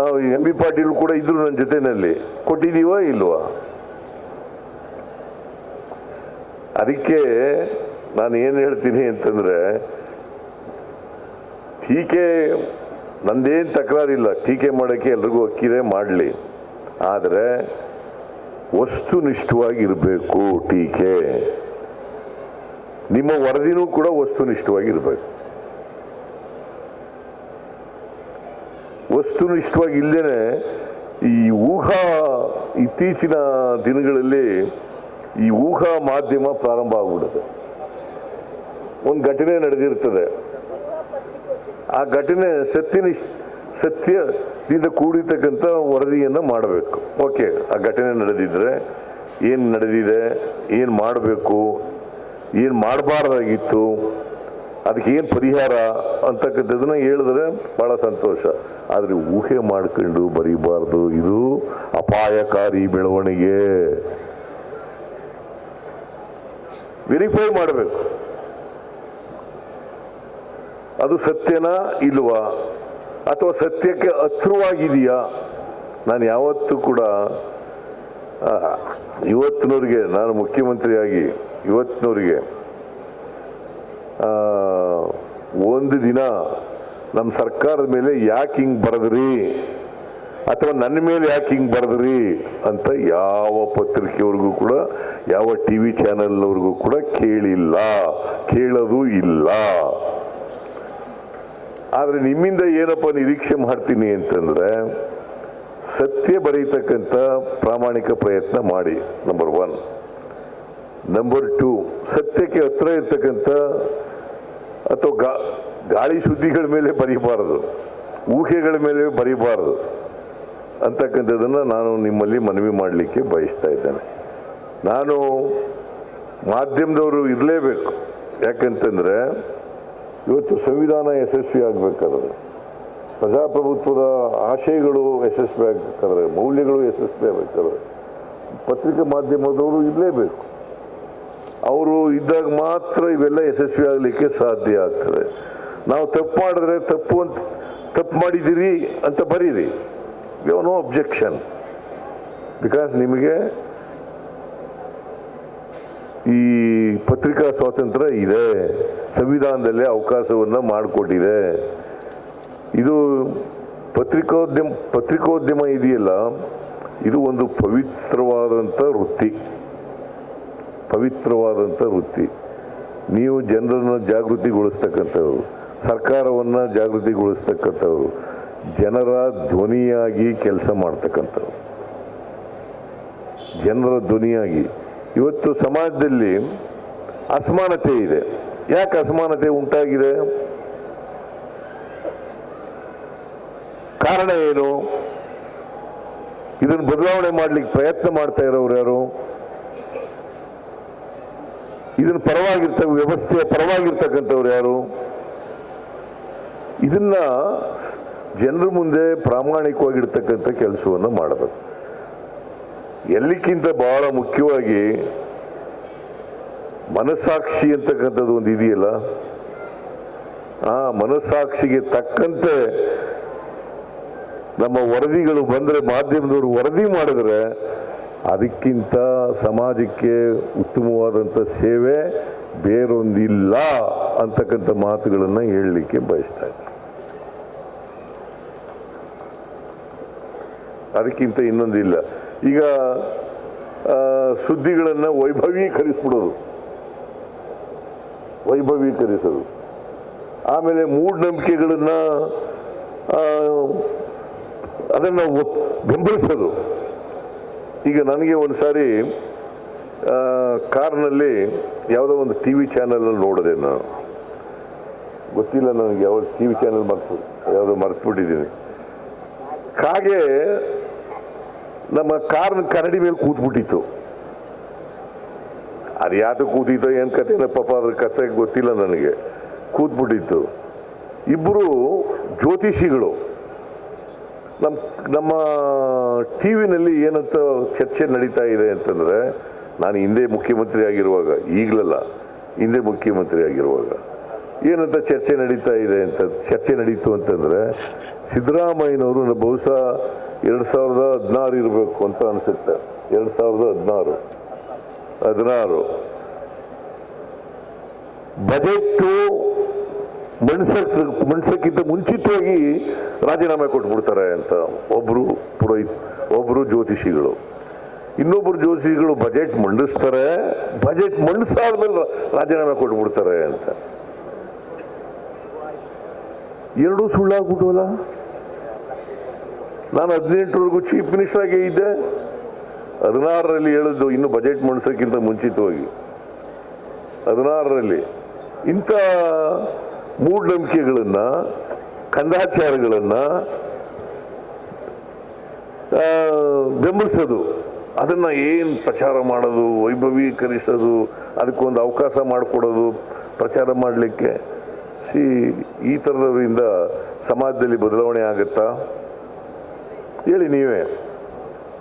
M B Patil ಕೂಡ ಇದ್ರು ನನ್ನ ಜೊತೆನಲ್ಲಿ. ಕೊಟ್ಟಿದೀವ ಇಲ್ವಾ? ಅದಕ್ಕೆ ನಾನು ಏನು ಹೇಳ್ತೀನಿ ಅಂತಂದ್ರೆ, ಟೀಕೆ ನಂದೇನು ತಕರಾರಿಲ್ಲ. ಟೀಕೆ ಮಾಡೋಕ್ಕೆ ಎಲ್ರಿಗೂ ಅಕ್ಕಿದೆ ಮಾಡಲಿ. ಆದರೆ, ವಸ್ತುನಿಷ್ಠವಾಗಿರಬೇಕು ಟೀಕೆ. ನಿಮ್ಮ ವರದಿನೂ ಕೂಡ ವಸ್ತುನಿಷ್ಠವಾಗಿರ್ಬೇಕು. ವಸ್ತುನಿಷ್ಠವಾಗಿ ಇಲ್ಲದೇನೆ ಈ ಊಹಾ ಇತ್ತೀಚಿನ ದಿನಗಳಲ್ಲಿ ಈ ಊಹಾ ಮಾಧ್ಯಮ ಪ್ರಾರಂಭ ಆಗ್ಬಿಡುತ್ತೆ. ಒಂದು ಘಟನೆ ನಡೆದಿರ್ತದೆ. ಆ ಘಟನೆ ಸತ್ಯನಿಷ್ಠ ಸತ್ಯದಿಂದ ಕೂಡಿರ್ತಕ್ಕಂಥ ವರದಿಯನ್ನು ಮಾಡಬೇಕು. ಓಕೆ, ಆ ಘಟನೆ ನಡೆದಿದ್ರೆ ಏನು ನಡೆದಿದೆ, ಏನು ಮಾಡಬೇಕು, ಏನು ಮಾಡಬಾರ್ದಾಗಿತ್ತು ಅದಕ್ಕೆ ಏನು ಪರಿಹಾರ ಅಂತಕ್ಕಂಥದ್ದನ್ನ ಹೇಳಿದ್ರೆ ಭಾಳ ಸಂತೋಷ. ಆದರೆ ಊಹೆ ಮಾಡ್ಕೊಂಡು ಬರೀಬಾರ್ದು. ಇದು ಅಪಾಯಕಾರಿ ಬೆಳವಣಿಗೆ. ವೆರಿಫೈ ಮಾಡಬೇಕು. ಅದು ಸತ್ಯನಾ ಇಲ್ವಾ? ಅಥವಾ ಸತ್ಯಕ್ಕೆ ಹತ್ರವಾಗಿದೆಯಾ? ನಾನು ಯಾವತ್ತೂ ಕೂಡ ಇವತ್ತಿನವ್ರಿಗೆ, ನಾನು ಮುಖ್ಯಮಂತ್ರಿಯಾಗಿ ಇವತ್ತಿನವ್ರಿಗೆ ಒಂದು ದಿನ ನಮ್ಮ ಸರ್ಕಾರದ ಮೇಲೆ ಯಾಕೆ ಹಿಂಗೆ ಬರೆದ್ರಿ? ಅಥವಾ ನನ್ನ ಮೇಲೆ ಯಾಕೆ ಹಿಂಗೆ ಬರೆದ್ರಿ? ಅಂತ ಯಾವ ಪತ್ರಿಕೆಯವ್ರಿಗೂ ಕೂಡ, ಯಾವ ಟಿ ವಿ ಚಾನೆಲ್ನವ್ರಿಗೂ ಕೂಡ ಕೇಳಿಲ್ಲ. ಕೇಳೋದು ಇಲ್ಲ. ಆದರೆ ನಿಮ್ಮಿಂದ ಏನಪ್ಪ ನಿರೀಕ್ಷೆ ಮಾಡ್ತೀನಿ ಅಂತಂದ್ರೆ, ಸತ್ಯ ಬರೀತಕ್ಕಂಥ ಪ್ರಾಮಾಣಿಕ ಪ್ರಯತ್ನ ಮಾಡಿ ನಂಬರ್ ಒನ್ ನಂಬರ್ ಟು ಸತ್ಯಕ್ಕೆ ಹತ್ರ ಇರ್ತಕ್ಕಂಥ ಅಥವಾ ಗಾ, ಗಾಳಿ ಸುದ್ದಿಗಳ ಮೇಲೆ ಬರೀಬಾರದು, ಊಹೆಗಳ ಮೇಲೆ ಬರೀಬಾರದು ಅಂತಕ್ಕಂಥದ್ದನ್ನು ನಾನು ನಿಮ್ಮಲ್ಲಿ ಮನವಿ ಮಾಡಲಿಕ್ಕೆ ಬಯಸ್ತಾ ಇದ್ದೇನೆ. ನಾನು ಮಾಧ್ಯಮದವರು ಇರಲೇಬೇಕು. ಯಾಕಂತಂದರೆ ಇವತ್ತು ಸಂವಿಧಾನ ಯಶಸ್ವಿ ಆಗಬೇಕಾದ್ರೆ, ಪ್ರಜಾಪ್ರಭುತ್ವದ ಆಶಯಗಳು ಯಶಸ್ವಿ ಆಗಬೇಕಾದ್ರೆ, ಮೌಲ್ಯಗಳು ಯಶಸ್ವಿ ಆಗಬೇಕಾದ್ರೆ ಪತ್ರಿಕಾ ಮಾಧ್ಯಮದವರು ಇರಲೇಬೇಕು. ಅವರು ಇದ್ದಾಗ ಮಾತ್ರ ಇವೆಲ್ಲ ಯಶಸ್ವಿ ಆಗಲಿಕ್ಕೆ ಸಾಧ್ಯ ಆಗ್ತದೆ. ನಾವು ತಪ್ಪು ಮಾಡಿದ್ರೆ ತಪ್ಪು ಅಂತ, ತಪ್ಪು ಮಾಡಿದ್ದೀರಿ ಅಂತ ಬರೀರಿ. ನೋ ಅಬ್ಜೆಕ್ಷನ್ ಬಿಕಾಸ್ ನಿಮಗೆ ಈ ಪತ್ರಿಕಾ ಸ್ವಾತಂತ್ರ್ಯ ಇದೆ. ಸಂವಿಧಾನದಲ್ಲೇ ಅವಕಾಶವನ್ನು ಮಾಡಿಕೊಟ್ಟಿದೆ. ಇದು ಪತ್ರಿಕೋದ್ಯಮ ಪತ್ರಿಕೋದ್ಯಮ ಇದೆಯಲ್ಲ, ಇದು ಒಂದು ಪವಿತ್ರವಾದಂಥ ವೃತ್ತಿ. ಪವಿತ್ರವಾದಂಥ ವೃತ್ತಿ. ನೀವು ಜನರನ್ನು ಜಾಗೃತಿಗೊಳಿಸ್ತಕ್ಕಂಥವ್ರು, ಸರ್ಕಾರವನ್ನು ಜಾಗೃತಿಗೊಳಿಸ್ತಕ್ಕಂಥವ್ರು, ಜನರ ಧ್ವನಿಯಾಗಿ ಕೆಲಸ ಮಾಡ್ತಕ್ಕಂಥವ್ರು. ಜನರ ಧ್ವನಿಯಾಗಿ. ಇವತ್ತು ಸಮಾಜದಲ್ಲಿ ಅಸಮಾನತೆ ಇದೆ. ಯಾಕೆ ಅಸಮಾನತೆ ಉಂಟಾಗಿದೆ? ಕಾರಣ ಏನು? ಇದನ್ನು ಬದಲಾವಣೆ ಮಾಡಲಿಕ್ಕೆ ಪ್ರಯತ್ನ ಮಾಡ್ತಾ ಇರೋರು ಯಾರು? ಇದನ್ನ ಪರವಾಗಿರ್ತ ವ್ಯವಸ್ಥೆಯ ಪರವಾಗಿರ್ತಕ್ಕಂಥವ್ರು ಯಾರು? ಇದನ್ನ ಜನರ ಮುಂದೆ ಪ್ರಾಮಾಣಿಕವಾಗಿರ್ತಕ್ಕಂಥ ಕೆಲಸವನ್ನು ಮಾಡಬೇಕು. ಎಲ್ಲಿಕ್ಕಿಂತ ಬಹಳ ಮುಖ್ಯವಾಗಿ ಮನಸ್ಸಾಕ್ಷಿ ಅಂತಕ್ಕಂಥದ್ದು ಒಂದು ಇದೆಯಲ್ಲ? ಆ ಮನಸ್ಸಾಕ್ಷಿಗೆ ತಕ್ಕಂತೆ ನಮ್ಮ ವರದಿಗಳು ಬಂದರೆ ಮಾಧ್ಯಮದವರು ವರದಿ ಮಾಡಿದ್ರೆ ಅದಕ್ಕಿಂತ ಸಮಾಜಕ್ಕೆ ಉತ್ತಮವಾದಂಥ ಸೇವೆ ಬೇರೊಂದಿಲ್ಲ ಅಂತಕ್ಕಂಥ ಮಾತುಗಳನ್ನು ಹೇಳಲಿಕ್ಕೆ ಬಯಸ್ತಾ ಇದ್ದೆ. ಅದಕ್ಕಿಂತ ಇನ್ನೊಂದಿಲ್ಲ. ಈಗ ಸುದ್ದಿಗಳನ್ನು ವೈಭವೀಕರಿಸ್ಬಿಡೋದು. ವೈಭವೀಕರಿಸೋದು. ಆಮೇಲೆ ಮೂಢನಂಬಿಕೆಗಳನ್ನು ಅದನ್ನು ಬೆಂಬಲಿಸೋದು. ಈಗ ನನಗೆ ಒಂದು ಸಾರಿ ಕಾರ್ನಲ್ಲಿ ಯಾವುದೋ ಒಂದು ಟಿ ವಿ ಚಾನಲಲ್ಲಿ ನೋಡಿದೆ ನಾನು. ಗೊತ್ತಿಲ್ಲ ನನಗೆ ಯಾವ ಟಿ ವಿ ಚಾನಲ್ ಮರ್ತು, ಯಾವುದೋ ಮರ್ತ್ಬಿಟ್ಟಿದ್ದೀನಿ. ಕಾಗೆ ನಮ್ಮ ಕಾರ್ನ ಕನ್ನಡಿ ಮೇಲೆ ಕೂತ್ಬಿಟ್ಟಿತ್ತು. ಅದು ಯಾಕೆ ಕೂತಿತ್ತೋ ಏನು ಕಥೆನ ಪಾಪ ಅದ್ರ ಕಥೆ ಗೊತ್ತಿಲ್ಲ ನನಗೆ. ಕೂತ್ಬಿಟ್ಟಿತ್ತು. ಇಬ್ಬರು ಜ್ಯೋತಿಷಿಗಳು ನಮ್ಮ ನಮ್ಮ ಟಿ ವಿನಲ್ಲಿ ಏನಂತ ಚರ್ಚೆ ನಡೀತಾ ಇದೆ ಅಂತಂದ್ರೆ, ನಾನು ಹಿಂದೆ ಮುಖ್ಯಮಂತ್ರಿ ಆಗಿರುವಾಗ, ಈಗಲಲ್ಲ, ಹಿಂದೆ ಮುಖ್ಯಮಂತ್ರಿ ಆಗಿರುವಾಗ, ಏನಂತ ಚರ್ಚೆ ನಡೀತಾ ಇದೆ ಅಂತ, ಚರ್ಚೆ ನಡೀತು ಅಂತಂದ್ರೆ, ಸಿದ್ದರಾಮಯ್ಯನವರು ಬಹುಶಃ ಎರಡು ಸಾವಿರದ ಹದಿನಾರು ಇರಬೇಕು ಅಂತ ಅನ್ಸುತ್ತೆ. ಎರಡು ಸಾವಿರದ ಹದಿನಾರು. ಹದಿನಾರು. ಬಜೆಟ್ ಮಂಡ್ಸಕ್ ಮಣ್ಸಕ್ಕಿಂತ ಮುಂಚಿತವಾಗಿ ರಾಜೀನಾಮೆ ಕೊಟ್ಬಿಡ್ತಾರೆ ಅಂತ ಒಬ್ರು ಪುರೋಹಿತ್, ಒಬ್ರು ಜ್ಯೋತಿಷಿಗಳು. ಇನ್ನೊಬ್ರು ಜ್ಯೋತಿಷಿಗಳು ಬಜೆಟ್ ಮಂಡಿಸ್ತಾರೆ. ಬಜೆಟ್ ಮಂಡಿಸಾದ್ಮೇಲೆ ರಾಜೀನಾಮೆ ಕೊಟ್ಬಿಡ್ತಾರೆ ಅಂತ. ಎರಡೂ ಸುಳ್ಳಾಗ್ಬಿಟ್ಟವಲ್ಲ? ನಾನು ಹದಿನೆಂಟರವರೆಗೂ ಚೀಫ್ ಮಿನಿಸ್ಟರ್ ಆಗೇ ಇದ್ದೆ. ಹದಿನಾರರಲ್ಲಿ ಹೇಳಿದ್ದು ಇನ್ನು ಬಜೆಟ್ ಮಂಡಿಸೋಕ್ಕಿಂತ ಮುಂಚಿತವಾಗಿ. ಹದಿನಾರರಲ್ಲಿ. ಇಂಥ ಮೂಢನಂಬಿಕೆಗಳನ್ನ ಕಂದಾಚಾರಗಳನ್ನು ಬೆಂಬಲಿಸೋದು. ಅದನ್ನ ಏನು ಪ್ರಚಾರ ಮಾಡೋದು, ವೈಭವೀಕರಿಸೋದು, ಅದಕ್ಕೊಂದು ಅವಕಾಶ ಮಾಡಿಕೊಡೋದು, ಪ್ರಚಾರ ಮಾಡಲಿಕ್ಕೆ. ಸಿ, ಈ ಥರದವರಿಂದ ಸಮಾಜದಲ್ಲಿ ಬದಲಾವಣೆ ಆಗುತ್ತಾ? ಹೇಳಿ ನೀವೇ.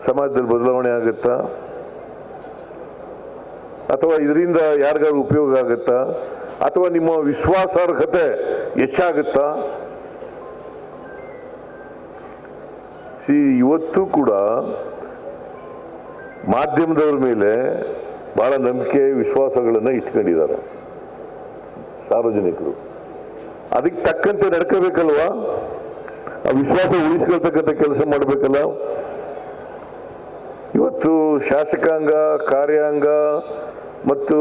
ಸಮಾಜದಲ್ಲಿ ಬದಲಾವಣೆ ಆಗುತ್ತಾ? ಅಥವಾ ಇದರಿಂದ ಯಾರಿಗಾದ್ರು ಉಪಯೋಗ ಆಗುತ್ತಾ? ಅಥವಾ ನಿಮ್ಮ ವಿಶ್ವಾಸಾರ್ಹತೆ ಹೆಚ್ಚಾಗುತ್ತಾ? ಸಿ, ಇವತ್ತು ಕೂಡ ಮಾಧ್ಯಮದವ್ರ ಮೇಲೆ ಬಹಳ ನಂಬಿಕೆ, ವಿಶ್ವಾಸಗಳನ್ನು ಇಟ್ಕೊಂಡಿದ್ದಾರೆ ಸಾರ್ವಜನಿಕರು. ಅದಕ್ಕೆ ತಕ್ಕಂತೆ ನಡ್ಕೋಬೇಕಲ್ವಾ? ಆ ವಿಶ್ವಾಸ ಉಳಿಸ್ಕೊಳ್ತಕ್ಕಂಥ ಕೆಲಸ ಮಾಡಬೇಕಲ್ಲ? ಇವತ್ತು ಶಾಸಕಾಂಗ, ಕಾರ್ಯಾಂಗ ಮತ್ತು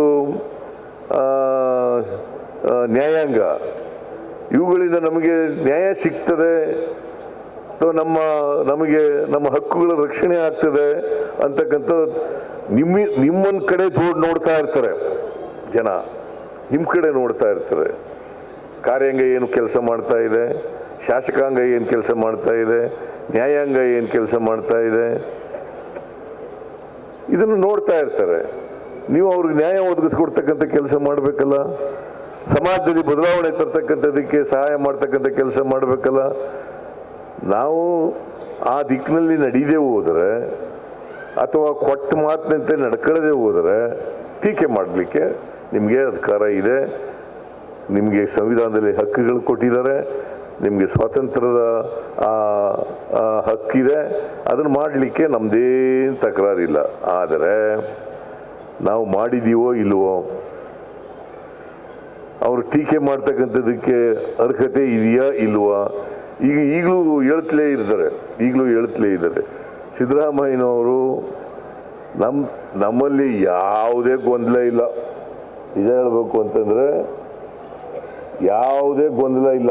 ನ್ಯಾಯಾಂಗ. ಇವುಗಳಿಂದ ನಮಗೆ ನ್ಯಾಯ ಸಿಗ್ತದೆ. ಅಥವಾ ನಮ್ಮ, ನಮಗೆ, ನಮ್ಮ ಹಕ್ಕುಗಳ ರಕ್ಷಣೆ ಆಗ್ತದೆ ಅಂತಕ್ಕಂಥ ನಿಮ್ಮ, ನಿಮ್ಮೊಂದು ಕಡೆ ನೋಡ್ತಾ ಇರ್ತಾರೆ ಜನ. ನಿಮ್ಮ ಕಡೆ ನೋಡ್ತಾ ಇರ್ತಾರೆ. ಕಾರ್ಯಾಂಗ ಏನು ಕೆಲಸ ಮಾಡ್ತಾ ಇದೆ? ಶಾಸಕಾಂಗ ಏನು ಕೆಲಸ ಮಾಡ್ತಾ ಇದೆ? ನ್ಯಾಯಾಂಗ ಏನು ಕೆಲಸ ಮಾಡ್ತಾ ಇದೆ? ಇದನ್ನು ನೋಡ್ತಾ ಇರ್ತಾರೆ. ನೀವು ಅವ್ರಿಗೆ ನ್ಯಾಯ ಒದಗಿಸ್ಕೊಡ್ತಕ್ಕಂಥ ಕೆಲಸ ಮಾಡಬೇಕಲ್ಲ? ಸಮಾಜದಲ್ಲಿ ಬದಲಾವಣೆ ತರ್ತಕ್ಕಂಥದಕ್ಕೆ ಸಹಾಯ ಮಾಡ್ತಕ್ಕಂಥ ಕೆಲಸ ಮಾಡಬೇಕಲ್ಲ? ನಾವು ಆ ದಿಕ್ಕಿನಲ್ಲಿ ನಡೀದೇ ಹೋದರೆ ಅಥವಾ ಕೊಟ್ಟ ಮಾತಿನಂತೆ ನಡ್ಕೊಳ್ಳದೆ ಹೋದರೆ ಟೀಕೆ ಮಾಡಲಿಕ್ಕೆ ನಿಮಗೆ ಅಧಿಕಾರ ಇದೆ. ನಿಮಗೆ ಸಂವಿಧಾನದಲ್ಲಿ ಹಕ್ಕುಗಳು ಕೊಟ್ಟಿದ್ದಾರೆ. ನಿಮಗೆ ಸ್ವಾತಂತ್ರ್ಯದ ಹಕ್ಕಿದೆ. ಅದನ್ನು ಮಾಡಲಿಕ್ಕೆ ನಮ್ಮದೇನು ತಕರಾರಿಲ್ಲ. ಆದರೆ ನಾವು ಮಾಡಿದೀವೋ ಇಲ್ವೋ? ಅವರು ಟೀಕೆ ಮಾಡ್ತಕ್ಕಂಥದ್ದಕ್ಕೆ ಅರ್ಹತೆ ಇದೆಯಾ ಇಲ್ವಾ? ಈಗ ಈಗಲೂ ಹೇಳ್ತಲೇ ಇರ್ತಾರೆ, ಈಗಲೂ ಹೇಳ್ತಲೇ ಇದ್ದಾರೆ. ಸಿದ್ದರಾಮಯ್ಯನವರು ನಮ್ಮ ನಮ್ಮಲ್ಲಿ ಯಾವುದೇ ಗೊಂದಲ ಇಲ್ಲ. ನಿಜ ಹೇಳಬೇಕು ಅಂತಂದ್ರೆ ಯಾವುದೇ ಗೊಂದಲ ಇಲ್ಲ.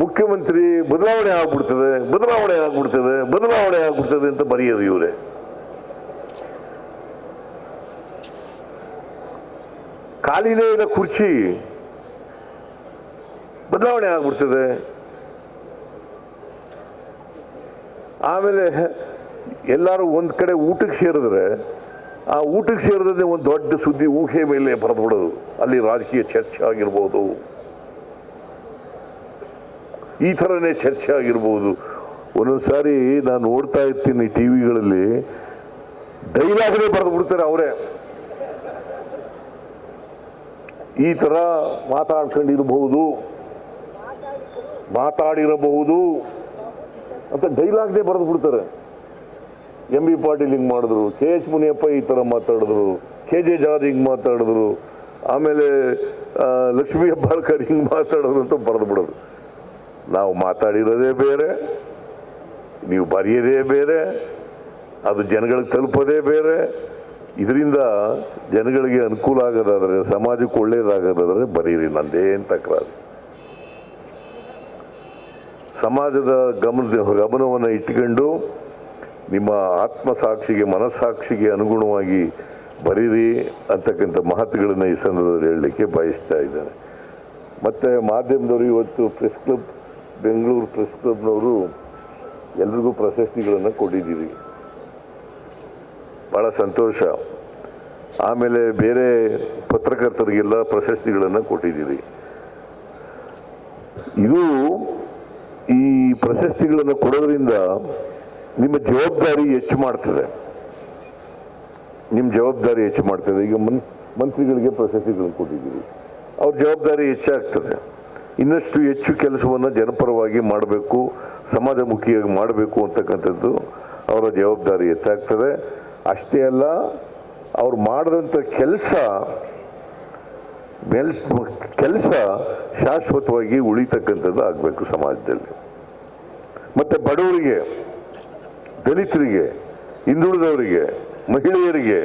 ಮುಖ್ಯಮಂತ್ರಿ ಬದಲಾವಣೆ ಆಗ್ಬಿಡ್ತದೆ ಬದಲಾವಣೆ ಆಗ್ಬಿಡ್ತದೆ ಬದಲಾವಣೆ ಆಗ್ಬಿಡ್ತದೆ ಅಂತ ಬರೆಯೋದು ಇವರೇ. ಕಾಲಿನೇ ಇಲ್ಲ ಕುರ್ಚಿ, ಬದಲಾವಣೆ ಆಗ್ಬಿಡ್ತದೆ. ಆಮೇಲೆ ಎಲ್ಲರೂ ಒಂದು ಕಡೆ ಊಟಕ್ಕೆ ಸೇರಿದ್ರೆ, ಆ ಊಟಕ್ಕೆ ಸೇರಿದ್ರೆ ಒಂದು ದೊಡ್ಡ ಸುದ್ದಿ ಊಹೆ ಮೇಲೆ ಬರೆದ್ಬಿಡೋದು. ಅಲ್ಲಿ ರಾಜಕೀಯ ಚರ್ಚೆ ಆಗಿರ್ಬೋದು. ಈ ಥರನೇ ಚರ್ಚೆ ಆಗಿರ್ಬೋದು. ಒಂದೊಂದು ಸಾರಿ ನಾನು ನೋಡ್ತಾ ಇರ್ತೀನಿ ಟಿ ವಿಗಳಲ್ಲಿ ಡೈಲಾಗ್ನೇ ಬರೆದು ಬಿಡ್ತಾರೆ ಅವರೇ. ಈ ಥರ ಮಾತಾಡ್ಕೊಂಡಿರಬಹುದು ಮಾತಾಡಿರಬಹುದು ಅಂತ ಡೈಲಾಗ್ನೇ ಬರೆದು ಬಿಡ್ತಾರೆ. ಎಂ ಬಿ ಪಾಟೀಲ್ ಹಿಂಗೆ ಮಾಡಿದ್ರು, ಕೆ ಎಚ್ ಮುನಿಯಪ್ಪ ಈ ಥರ ಮಾತಾಡಿದ್ರು, ಕೆ ಜೆ ಜಾರ್ಜ್ ಹಿಂಗೆ ಮಾತಾಡಿದ್ರು, ಆಮೇಲೆ ಲಕ್ಷ್ಮೀ ಹೆಬ್ಬಾಳ್ಕರ್ ಹಿಂಗೆ ಮಾತಾಡೋದು ಅಂತ ಬರೆದು ಬಿಡೋದು. ನಾವು ಮಾತಾಡಿರೋದೇ ಬೇರೆ, ನೀವು ಬರೆಯೋದೇ ಬೇರೆ, ಅದು ಜನಗಳಿಗೆ ತಲುಪೋದೇ ಬೇರೆ. ಇದರಿಂದ ಜನಗಳಿಗೆ ಅನುಕೂಲ ಆಗೋದಾದರೆ, ಸಮಾಜಕ್ಕೆ ಒಳ್ಳೇದಾಗೋದಾದ್ರೆ ಬರೀರಿ ನಂದೇನು ತಕರಾರು ಸಮಾಜದ ಗಮನ, ಗಮನವನ್ನು ಇಟ್ಕೊಂಡು ನಿಮ್ಮ ಆತ್ಮಸಾಕ್ಷಿಗೆ ಮನಸ್ಸಾಕ್ಷಿಗೆ ಅನುಗುಣವಾಗಿ ಬರೀರಿ ಅಂತಕ್ಕಂಥ ಮಹತ್ವಗಳನ್ನು ಈ ಸಂದರ್ಭದಲ್ಲಿ ಹೇಳಲಿಕ್ಕೆ ಬಯಸ್ತಾ ಇದ್ದಾರೆ ಮತ್ತೆ ಮಾಧ್ಯಮದವರು ಇವತ್ತು ಪ್ರೆಸ್ ಕ್ಲಬ್ ಬೆಂಗಳೂರು ಪ್ರೆಸ್ ಕ್ಲಬ್ನವರು ಎಲ್ರಿಗೂ ಪ್ರಶಸ್ತಿಗಳನ್ನು ಕೊಟ್ಟಿದ್ದೀರಿ. ಬಹಳ ಸಂತೋಷ. ಆಮೇಲೆ ಬೇರೆ ಪತ್ರಕರ್ತರಿಗೆಲ್ಲ ಪ್ರಶಸ್ತಿಗಳನ್ನು ಕೊಟ್ಟಿದ್ದೀರಿ. ಇದು ಈ ಪ್ರಶಸ್ತಿಗಳನ್ನು ಕೊಡೋದ್ರಿಂದ ನಿಮ್ಮ ಜವಾಬ್ದಾರಿ ಹೆಚ್ಚು ಮಾಡ್ತದೆ. ನಿಮ್ಮ ಜವಾಬ್ದಾರಿ ಹೆಚ್ಚು ಮಾಡ್ತದೆ. ಈಗ ಮಂತ್ರಿಗಳಿಗೆ ಪ್ರಶಸ್ತಿಗಳನ್ನು ಕೊಟ್ಟಿದ್ದೀರಿ. ಅವ್ರ ಜವಾಬ್ದಾರಿ ಹೆಚ್ಚಾಗ್ತದೆ. ಇನ್ನಷ್ಟು ಹೆಚ್ಚು ಕೆಲಸವನ್ನು ಜನಪರವಾಗಿ ಮಾಡಬೇಕು, ಸಮಾಜಮುಖಿಯಾಗಿ ಮಾಡಬೇಕು ಅಂತಕ್ಕಂಥದ್ದು ಅವರ ಜವಾಬ್ದಾರಿ ಹೆಚ್ಚಾಗ್ತದೆ ಅಷ್ಟೇ ಅಲ್ಲ, ಅವ್ರು ಮಾಡಿದಂಥ ಕೆಲಸ ಬೆಲ್ ಕೆಲಸ ಶಾಶ್ವತವಾಗಿ ಉಳಿತಕ್ಕಂಥದ್ದು ಆಗಬೇಕು ಸಮಾಜದಲ್ಲಿ. ಮತ್ತು ಬಡವರಿಗೆ, ದಲಿತರಿಗೆ, ಹಿಂದುಳಿದವರಿಗೆ, ಮಹಿಳೆಯರಿಗೆ,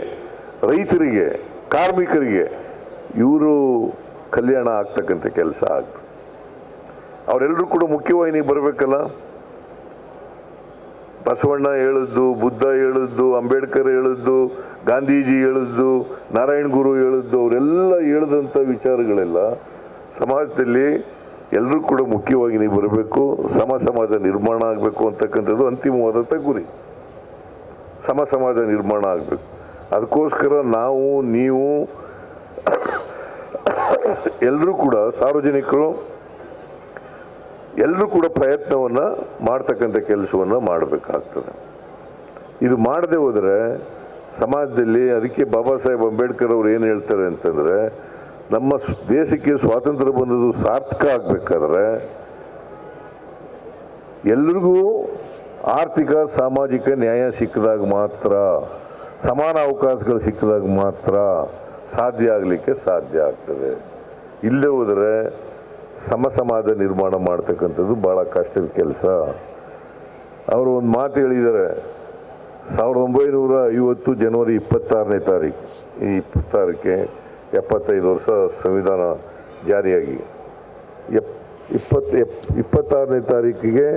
ರೈತರಿಗೆ, ಕಾರ್ಮಿಕರಿಗೆ, ಇವರು ಕಲ್ಯಾಣ ಆಗ್ತಕ್ಕಂಥ ಕೆಲಸ ಆಗ್ತದೆ. ಅವರೆಲ್ಲರೂ ಕೂಡ ಮುಖ್ಯವಾಹಿನಿಗೆ ಬರಬೇಕಲ್ಲ? ಬಸವಣ್ಣ ಹೇಳಿದ್ದು, ಬುದ್ಧ ಹೇಳಿದ್ದು, ಅಂಬೇಡ್ಕರ್ ಹೇಳಿದ್ದು, ಗಾಂಧೀಜಿ ಹೇಳಿದ್ದು, ನಾರಾಯಣ ಗುರು ಹೇಳಿದ್ದು, ಅವರೆಲ್ಲ ಹೇಳಿದಂಥ ವಿಚಾರಗಳೆಲ್ಲ ಸಮಾಜದಲ್ಲಿ ಎಲ್ಲರೂ ಕೂಡ ಮುಖ್ಯವಾಗಿ ನೀವು ಬರಬೇಕು ಸಮ ಸಮಾಜ ನಿರ್ಮಾಣ ಆಗಬೇಕು ಅಂತಕ್ಕಂಥದ್ದು ಅಂತಿಮವಾದಂಥ ಗುರಿ ಸಮ ಸಮಾಜ ನಿರ್ಮಾಣ ಆಗಬೇಕು. ಅದಕ್ಕೋಸ್ಕರ ನಾವು, ನೀವು, ಎಲ್ಲರೂ ಕೂಡ ಸಾರ್ವಜನಿಕರು ಎಲ್ಲರೂ ಕೂಡ ಪ್ರಯತ್ನವನ್ನ ಮಾಡ್ತಕ್ಕಂಥ ಕೆಲಸವನ್ನ ಮಾಡಬೇಕಾಗ್ತದೆ. ಇದು ಮಾಡದೆ ಹೋದರೆ ಸಮಾಜದಲ್ಲಿ ಅದಕ್ಕೆ ಬಾಬಾ ಸಾಹೇಬ್ ಅಂಬೇಡ್ಕರ್ ಅವರು ಏನು ಹೇಳ್ತಾರೆ ಅಂತಂದ್ರೆ, ನಮ್ಮ ದೇಶಕ್ಕೆ ಸ್ವಾತಂತ್ರ್ಯ ಬಂದದ್ದು ಸಾರ್ಥಕ ಆಗ್ಬೇಕಾದ್ರೆ ಎಲ್ರಿಗೂ ಆರ್ಥಿಕ, ಸಾಮಾಜಿಕ ನ್ಯಾಯ ಸಿಕ್ಕಿದಾಗ ಮಾತ್ರ, ಸಮಾನ ಅವಕಾಶಗಳು ಸಿಕ್ಕಿದಾಗ ಮಾತ್ರ ಸಾಧ್ಯ ಆಗಲಿಕ್ಕೆ ಸಾಧ್ಯ ಆಗ್ತದೆ. ಇಲ್ಲದೆ ಹೋದರೆ ಸಮ ಸಮಾಜ ನಿರ್ಮಾಣ ಮಾಡ್ತಕ್ಕಂಥದ್ದು ಬಹಳ ಕಷ್ಟದ ಕೆಲಸ. ಅವರು ಒಂದು ಮಾತು ಹೇಳಿದ್ದಾರೆ ಸಾವಿರದ ಒಂಬೈನೂರ ಐವತ್ತು ಜನವರಿ ಇಪ್ಪತ್ತಾರನೇ ತಾರೀಕು ಈ ಇಪ್ಪತ್ತಾರಕ್ಕೆ ಎಪ್ಪತ್ತೈದು ವರ್ಷ ಸಂವಿಧಾನ ಜಾರಿಯಾಗಿ. ಎಪ್ ಇಪ್ಪತ್ತು ಎಪ್, ಇಪ್ಪತ್ತಾರನೇ ತಾರೀಕಿಗೆ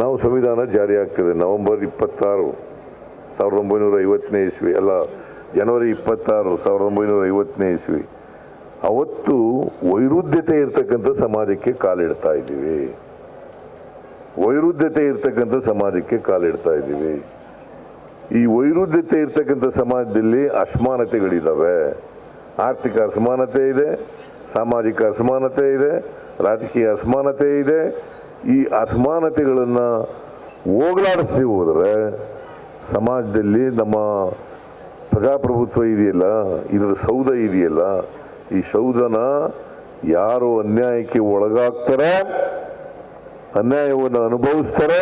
ನಾವು ಸಂವಿಧಾನ ಜಾರಿ ಆಗ್ತದೆ, ನವಂಬರ್ ಇಪ್ಪತ್ತಾರು, ಸಾವಿರದ ಒಂಬೈನೂರ ಐವತ್ತನೇ ಇಸ್ವಿ, ಅಲ್ಲ, ಜನವರಿ ಇಪ್ಪತ್ತಾರು, ಸಾವಿರದ ಒಂಬೈನೂರ ಐವತ್ತನೇ ಇಸ್ವಿ. ಅವತ್ತು ವೈರುಧ್ಯತೆ ಇರ್ತಕ್ಕಂಥ ಸಮಾಜಕ್ಕೆ ಕಾಲಿಡ್ತಾ ಇದ್ದೀವಿ. ವೈರುಧ್ಯತೆ ಇರ್ತಕ್ಕಂಥ ಸಮಾಜಕ್ಕೆ ಕಾಲಿಡ್ತಾ ಇದ್ದೀವಿ. ಈ ವೈರುಧ್ಯತೆ ಇರ್ತಕ್ಕಂಥ ಸಮಾಜದಲ್ಲಿ ಅಸಮಾನತೆಗಳಿದ್ದಾವೆ ಆರ್ಥಿಕ ಅಸಮಾನತೆ ಇದೆ, ಸಾಮಾಜಿಕ ಅಸಮಾನತೆ ಇದೆ, ರಾಜಕೀಯ ಅಸಮಾನತೆ ಇದೆ. ಈ ಅಸಮಾನತೆಗಳನ್ನು ಹೋಗಲಾಡಿಸಿ ಹೋದರೆ ಸಮಾಜದಲ್ಲಿ ನಮ್ಮ ಪ್ರಜಾಪ್ರಭುತ್ವ ಇದೆಯಲ್ಲ, ಇದರ ಸೌಧ ಇದೆಯಲ್ಲ ಈ ಸೌಧನ ಯಾರು ಅನ್ಯಾಯಕ್ಕೆ ಒಳಗಾಗ್ತಾರೆ, ಅನ್ಯಾಯವನ್ನು ಅನುಭವಿಸ್ತಾರೆ,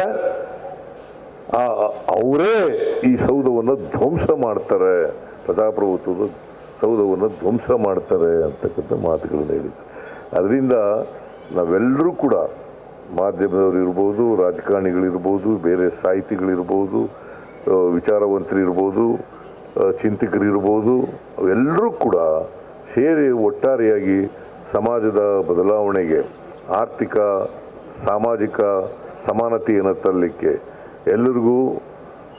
ಆ ಅವರೇ ಈ ಸೌಧವನ್ನು ಧ್ವಂಸ ಮಾಡ್ತಾರೆ. ಪ್ರಜಾಪ್ರಭುತ್ವದ ಸೌಧವನ್ನು ಧ್ವಂಸ ಮಾಡ್ತಾರೆ ಅಂತಕ್ಕಂಥ ಮಾತುಗಳನ್ನು ಹೇಳಿದ್ರು ಅದರಿಂದ ನಾವೆಲ್ಲರೂ ಕೂಡ ಮಾಧ್ಯಮದವರು ಇರ್ಬೋದು, ರಾಜಕಾರಣಿಗಳಿರ್ಬೋದು, ಬೇರೆ ಸಾಹಿತಿಗಳಿರ್ಬೋದು, ವಿಚಾರವಂತರಿರ್ಬೋದು, ಚಿಂತಕರಿರ್ಬೋದು, ಅವೆಲ್ಲರೂ ಕೂಡ ಸೇರಿ ಒಟ್ಟಾರೆಯಾಗಿ ಸಮಾಜದ ಬದಲಾವಣೆಗೆ, ಆರ್ಥಿಕ, ಸಾಮಾಜಿಕ ಸಮಾನತೆಯನ್ನು ತರಲಿಕ್ಕೆ, ಎಲ್ಲರಿಗೂ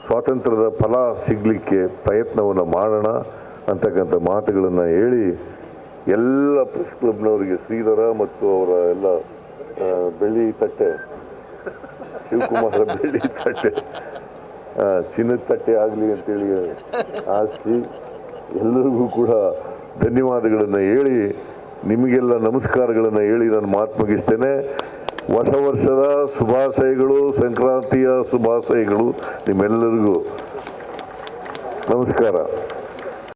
ಸ್ವಾತಂತ್ರ್ಯದ ಫಲ ಸಿಗಲಿಕ್ಕೆ ಪ್ರಯತ್ನವನ್ನು ಮಾಡೋಣ ಅಂತಕ್ಕಂಥ ಮಾತುಗಳನ್ನು ಹೇಳಿ ಎಲ್ಲ ಪ್ರೆಸ್ ಕ್ಲಬ್ನವರಿಗೆ ಶ್ರೀಧರ ಮತ್ತು ಅವರ ಎಲ್ಲ ಬೆಳ್ಳಿ ತಟ್ಟೆ, ಶಿವಕುಮಾರ ಬೆಳ್ಳಿ ತಟ್ಟೆ ಚಿನ್ನದ ತಟ್ಟೆ ಆಗಲಿ ಅಂತೇಳಿ ಆಸ್ತಿ ಎಲ್ಲರಿಗೂ ಕೂಡ ಧನ್ಯವಾದಗಳನ್ನು ಹೇಳಿ, ನಿಮಗೆಲ್ಲ ನಮಸ್ಕಾರಗಳನ್ನು ಹೇಳಿ ನಾನು ಮಾತು ಮುಗಿಸ್ತೇನೆ ಹೊಸ ವರ್ಷದ ಶುಭಾಶಯಗಳು, ಸಂಕ್ರಾಂತಿಯ ಶುಭಾಶಯಗಳು ನಿಮ್ಮೆಲ್ಲರಿಗೂ. ನಮಸ್ಕಾರ.